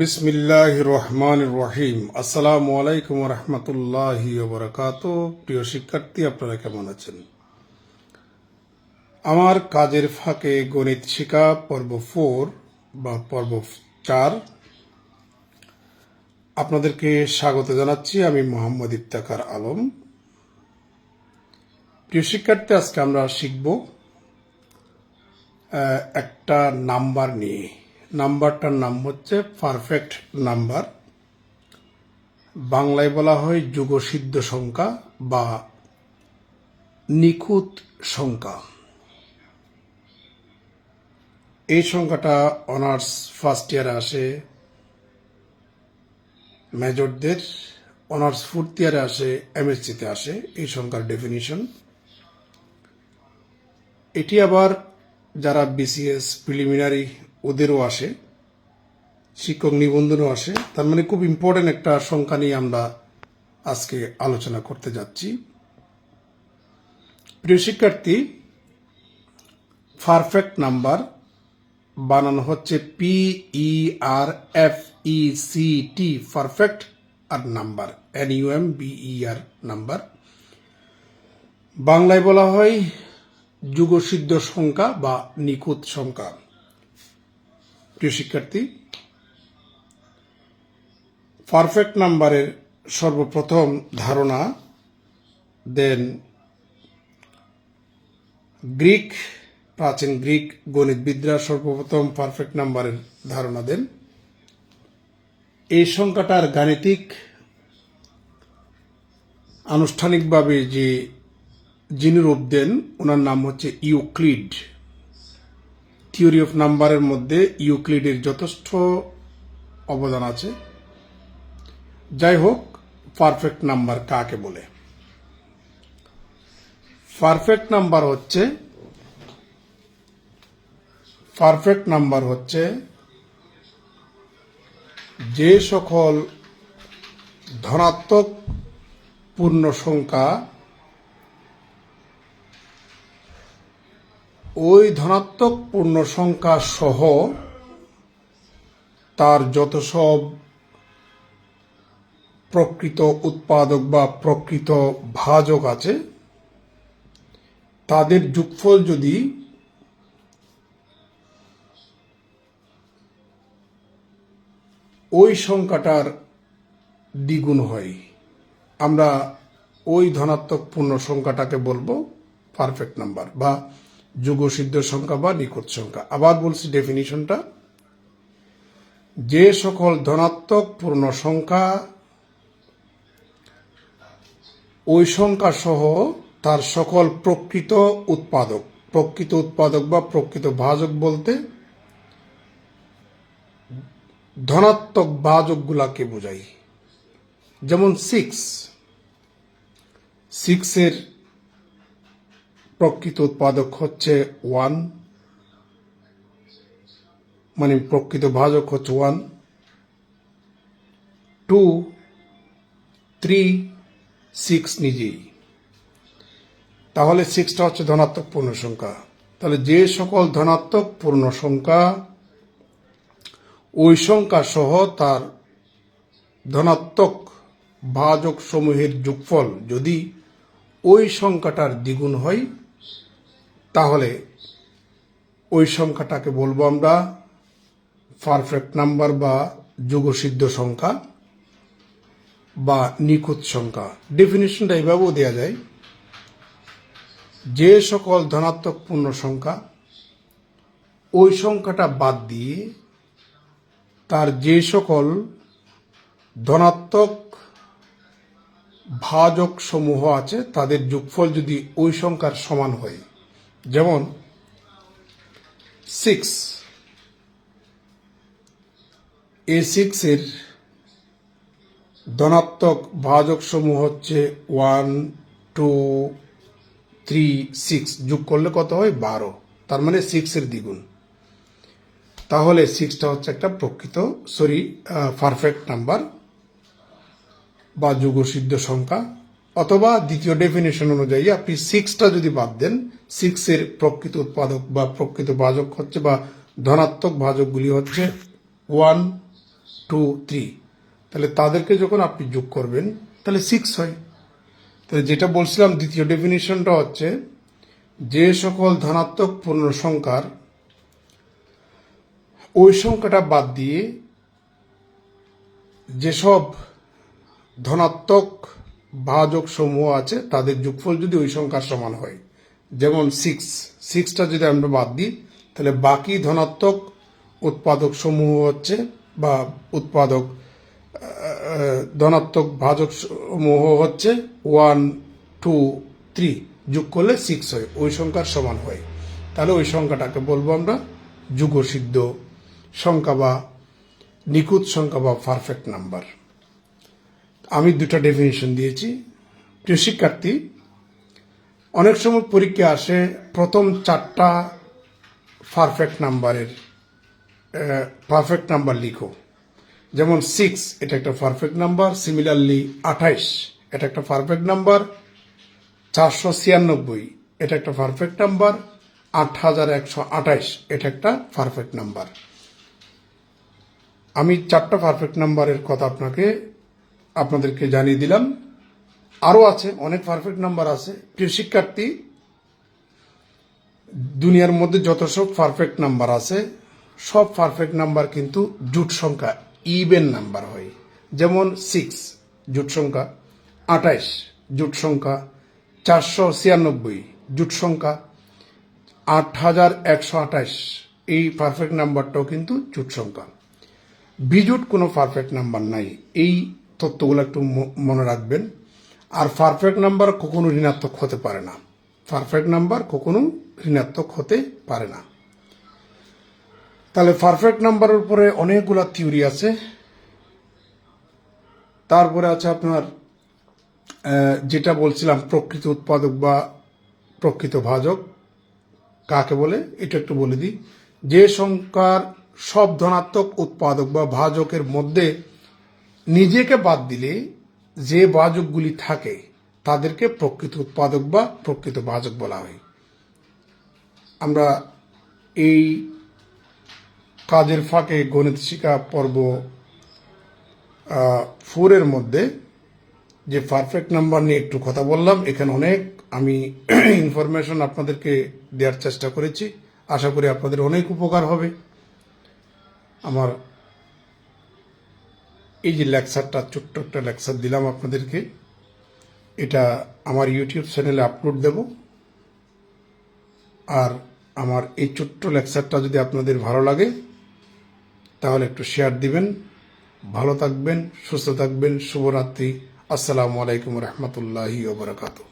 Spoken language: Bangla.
বিসমিল্লাহ রহমান রহিম আসসালামু আলাইকুম রহমতুল্লাহ বরকাত। প্রিয় শিক্ষার্থী, আপনারা কেমন আছেন? আমার কাজের ফাঁকে গণিত শিখা, পর্ব ফোর বা পর্ব চার আপনাদেরকে স্বাগত জানাচ্ছি। আমি মোহাম্মদ ইফতাকার আলম। প্রিয় শিক্ষার্থী, আজকে আমরা শিখব একটা নাম্বার নিয়ে। নাম্বারটার নাম হচ্ছে পারফেক্ট নাম্বার বাংলায় বলা হয় যুগসিদ্ধ সংখ্যা বা নিখুঁত সংখ্যা। এই সংখ্যাটা অনার্স ফার্স্ট ইয়ারে আসে। মেজরদের অনার্স ফোর্থ ইয়ারে আসে এমএসসিতে আসে এই সংখ্যার ডেফিনিশন এটি আবার যারা বিসিএস প্রিলিমিনারি ওদেরও আসে, শিক্ষক নিবন্ধনও আসে। তার মানে খুব ইম্পর্টেন্ট একটা সংখ্যা নিয়ে আমরা আজকে আলোচনা করতে যাচ্ছি। প্রিয় শিক্ষার্থী পারফেক্ট নাম্বার বানানো হচ্ছে P E R F E C T perfect আর number N U M B E R number বাংলায় বলা হয় যুগসিদ্ধ সংখ্যা বা নিখুঁত সংখ্যা। প্রিয় শিক্ষার্থী পারফেক্ট নাম্বারের সর্বপ্রথম ধারণা দেন গ্রিক, প্রাচীন গ্রিক গণিতবিদরা সর্বপ্রথম পারফেক্ট নাম্বারের ধারণা দেন। এই সংখ্যাটার গাণিতিক, আনুষ্ঠানিকভাবে যে যিনি রূপ দেন, ওনার নাম হচ্ছে ইউক্লিড। থিওরি অফ নাম্বারের মধ্যে ইউক্লিডের যথেষ্ট অবদান আছে। যাই হোক পারফেক্ট নাম্বার কাকে বলে? পারফেক্ট নাম্বার হচ্ছে পারফেক্ট নাম্বার হচ্ছে যে সকল ধনাত্মক পূর্ণ সংখ্যা ওই ধনাত্মক পূর্ণ সংখ্যা সহ তার যত সব প্রকৃত উৎপাদক বা প্রকৃত ভাজক আছে, তাদের যুগফল যদি ওই সংখ্যাটার দ্বিগুণ হয়, আমরা ওই ধনাত্মক পূর্ণ সংখ্যাটাকে বলব পারফেক্ট নাম্বার বা যুগসিদ্ধ সংখ্যা বা নিখুঁত সংখ্যা। আবার বলছি ডেফিনিশনটা যে সকল ধনাত্মক পূর্ণ সংখ্যা ওই সংখ্যা সহ তার সকল প্রকৃত উৎপাদক প্রকৃত উৎপাদক বা প্রকৃত ভাজক বলতে ধনাত্মক ভাজকগুলাকে বোঝাই। যেমন সিক্স সিক্সের প্রকৃত উৎপাদক হচ্ছে ওয়ান। মানে প্রকৃত ভাজক হচ্ছে ওয়ান। টু, থ্রি, সিক্স নিজেই। তাহলে সিক্সটা হচ্ছে ধনাত্মক পূর্ণ সংখ্যা। তাহলে যে সকল ধনাত্মক পূর্ণ সংখ্যা ওই সংখ্যা সহ তার ধনাত্মক ভাজক সমূহের যোগফল যদি ওই সংখ্যাটার দ্বিগুণ হয় তাহলে ওই সংখ্যাটাকে বলব আমরা পারফেক্ট নাম্বার বা যুগসিদ্ধ সংখ্যা বা নিখুঁত সংখ্যা। ডেফিনেশনটা এইভাবেও দেওয়া যায়। যে সকল ধনাত্মক পূর্ণ সংখ্যা, ওই সংখ্যাটা বাদ দিয়ে তার যে সকল ধনাত্মক ভাজক সমূহ আছে, তাদের যোগফল যদি ওই সংখ্যার সমান হয় যেমন সিক্স এ সিক্সের ধনাত্মক ভাজক সমূহ হচ্ছে ওয়ান টু থ্রি সিক্স যোগ করলে কত হয়? বারো। তার মানে সিক্সের দ্বিগুণ। তাহলে সিক্সটা হচ্ছে একটা প্রকৃত সরি পারফেক্ট নাম্বার বা যুগসিদ্ধ সংখ্যা। অথবা দ্বিতীয় ডেফিনেশন অনুযায়ী আপনি সিক্সটা যদি বাদ দেন সিক্সের প্রকৃত উৎপাদক বা প্রকৃত ভাজক হচ্ছে বা ধনাত্মক ভাজকগুলি হচ্ছে ওয়ান টু থ্রি তাহলে তাদেরকে যখন আপনি যোগ করবেন, তাহলে সিক্স হয়। তাহলে যেটা বলছিলাম, দ্বিতীয় ডেফিনিশনটা হচ্ছে যে সকল ধনাত্মক পূর্ণ সংখ্যার ওই সংখ্যাটা বাদ দিয়ে যেসব ধনাত্মক ভাজক সমূহ আছে, তাদের যোগফল যদি ওই সংখ্যার সমান হয়। যেমন সিক্স সিক্সটা যদি আমরা বাদ দিই, তাহলে বাকি ধনাত্মক উৎপাদক সমূহ হচ্ছে বা উৎপাদক ধনাত্মক ভাজক সমূহ হচ্ছে ওয়ান টু থ্রি যোগ করলে সিক্স হয়, ওই সংখ্যার সমান হয়। তাহলে ওই সংখ্যাটাকে বলব আমরা যুগসিদ্ধ সংখ্যা বা নিখুঁত সংখ্যা বা পারফেক্ট নাম্বার আমি দুটা ডেফিনেশন দিয়েছি। প্রিয় শিক্ষার্থী, অনেক সময় পরীক্ষা আসে প্রথম চারটা পারফেক্ট নাম্বারের পারফেক্ট নাম্বার লিখো। যেমন সিক্স এটা একটা পারফেক্ট নাম্বার সিমিলারলি আঠাইশ, এটা একটা পারফেক্ট নাম্বার চারশো ছিয়ানব্বই, এটা একটা পারফেক্ট নাম্বার আট হাজার একশো আঠাইশ, এটা একটা পারফেক্ট নাম্বার আমি চারটা পারফেক্ট নাম্বারের কথা আপনাকে আপনাদেরকে জানিয়ে দিলাম। আরও আছে, অনেক পারফেক্ট নাম্বার আছে। প্রিয় শিক্ষার্থী, দুনিয়ার মধ্যে যত সব পারফেক্ট নাম্বার আছে, সব পারফেক্ট নাম্বার কিন্তু জুট সংখ্যা ইভেন নাম্বার হয়। যেমন সিক্স জুট সংখ্যা। আঠাইশ, জুট সংখ্যা। চারশো ছিয়ানব্বই, জুট সংখ্যা। আট হাজার একশো আঠাইশ, এই পারফেক্ট নাম্বারটাও কিন্তু জুট সংখ্যা। বিজুট কোনো পারফেক্ট নাম্বার নাই। এই তথ্যগুলো একটু মনে রাখবেন। আর পারফেক্ট নাম্বার কখনো ঋণাত্মক হতে পারে না। পারফেক্ট নাম্বার কখনো ঋণাত্মক হতে পারে না। তাহলে পারফেক্ট নাম্বারের উপরে অনেকগুলা থিওরি আছে। তারপরে আছে আপনার যেটা বলছিলাম, প্রকৃত উৎপাদক বা প্রকৃত ভাজক। কাকে বলে? এটা একটু বলে দিই। যে সংখ্যার সব ধনাত্মক উৎপাদক বা ভাজকের মধ্যে নিজেকে বাদ দিলে যে ভাজকগুলি থাকে, তাদেরকে প্রকৃত উৎপাদক বা প্রকৃত ভাজক বলা হয়। আমরা এই কাজের ফাঁকে গণিত শিক্ষা পর্ব ফোরের মধ্যে যে পারফেক্ট নাম্বার নিয়ে একটু কথা বললাম, এখানে অনেক আমি ইনফরমেশন আপনাদেরকে দেওয়ার চেষ্টা করেছি। আশা করি আপনাদের অনেক উপকার হবে। আমার এই যে লেকচারটা, ছোট্ট একটা লেকচার দিলাম আপনাদেরকে। এটা আমার ইউটিউব চ্যানেলে আপলোড দেব। আর আমার এই ছোট্ট লেকচারটা যদি আপনাদের ভালো লাগে, তাহলে একটু শেয়ার দিবেন। ভালো থাকবেন, সুস্থ থাকবেন। শুভরাত্রি। আসসালামু আলাইকুম রহমতুল্লাহি ওবরাকাতু